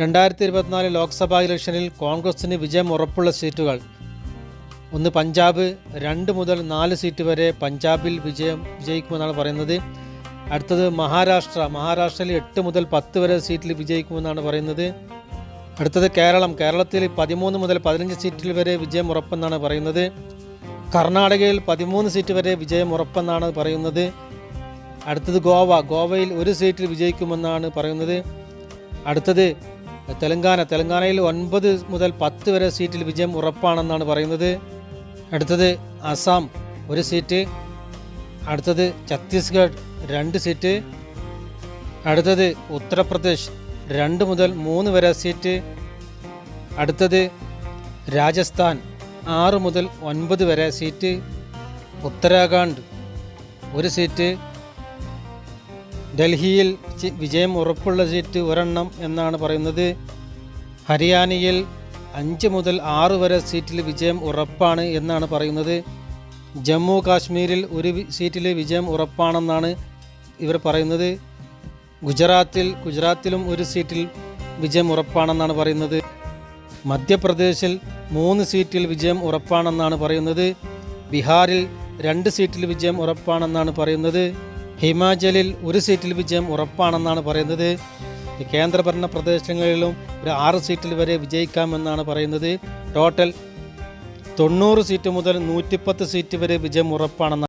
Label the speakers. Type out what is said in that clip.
Speaker 1: രണ്ടായിരത്തി ഇരുപത്തിനാല് ലോക്സഭാ ഇലക്ഷനിൽ കോൺഗ്രസിന് വിജയം ഉറപ്പുള്ള സീറ്റുകൾ. ഒന്ന് പഞ്ചാബ് രണ്ട് മുതൽ നാല് സീറ്റ് വരെ പഞ്ചാബിൽ വിജയം വിജയിക്കുമെന്നാണ് പറയുന്നത്. അടുത്തത് മഹാരാഷ്ട്ര. മഹാരാഷ്ട്രയിൽ എട്ട് മുതൽ പത്ത് വരെ സീറ്റിൽ വിജയിക്കുമെന്നാണ് പറയുന്നത്. അടുത്തത് കേരളം. കേരളത്തിൽ പതിമൂന്ന് മുതൽ പതിനഞ്ച് സീറ്റിൽ വരെ വിജയം ഉറപ്പെന്നാണ് പറയുന്നത്. കർണാടകയിൽ പതിമൂന്ന് സീറ്റ് വരെ വിജയം ഉറപ്പെന്നാണ് പറയുന്നത്. അടുത്തത് ഗോവ. ഗോവയിൽ ഒരു സീറ്റിൽ വിജയിക്കുമെന്നാണ് പറയുന്നത്. അടുത്തത് തെലങ്കാന തെലങ്കാനയിൽ ഒൻപത് മുതൽ പത്ത് വരെ സീറ്റിൽ വിജയം ഉറപ്പാണെന്നാണ് പറയുന്നത്. അടുത്തത് അസം ഒരു സീറ്റ്. അടുത്തത് ഛത്തീസ്ഗഡ് രണ്ട് സീറ്റ്. അടുത്തത് ഉത്തർപ്രദേശ് രണ്ട് മുതൽ മൂന്ന് വരെ സീറ്റ്. അടുത്തത് രാജസ്ഥാൻ ആറ് മുതൽ ഒൻപത് വരെ സീറ്റ്. ഉത്തരാഖണ്ഡ് ഒരു സീറ്റ്. ഡൽഹിയിൽ വിജയം ഉറപ്പുള്ള സീറ്റ് ഒരെണ്ണം എന്നാണ് പറയുന്നത്. ഹരിയാനയിൽ അഞ്ച് മുതൽ ആറ് വരെ സീറ്റിൽ വിജയം ഉറപ്പാണ് എന്നാണ് പറയുന്നത്. ജമ്മു കാശ്മീരിൽ ഒരു സീറ്റിൽ വിജയം ഉറപ്പാണെന്നാണ് ഇവർ പറയുന്നത്. ഗുജറാത്തിൽ ഗുജറാത്തിലും ഒരു സീറ്റിൽ വിജയം ഉറപ്പാണെന്നാണ് പറയുന്നത്. മധ്യപ്രദേശിൽ മൂന്ന് സീറ്റിൽ വിജയം ഉറപ്പാണെന്നാണ് പറയുന്നത്. ബീഹാറിൽ രണ്ട് സീറ്റിൽ വിജയം ഉറപ്പാണെന്നാണ് പറയുന്നത്. ഹിമാചലിൽ ഒരു സീറ്റിൽ വിജയം ഉറപ്പാണെന്നാണ് പറയുന്നത്. കേന്ദ്രഭരണ പ്രദേശങ്ങളിലും ഒരു ആറ് സീറ്റിൽ വരെ വിജയിക്കാമെന്നാണ് പറയുന്നത്. ടോട്ടൽ തൊണ്ണൂറ് സീറ്റ് മുതൽ നൂറ്റിപ്പത്ത് സീറ്റ് വരെ വിജയം ഉറപ്പാണെന്നാണ്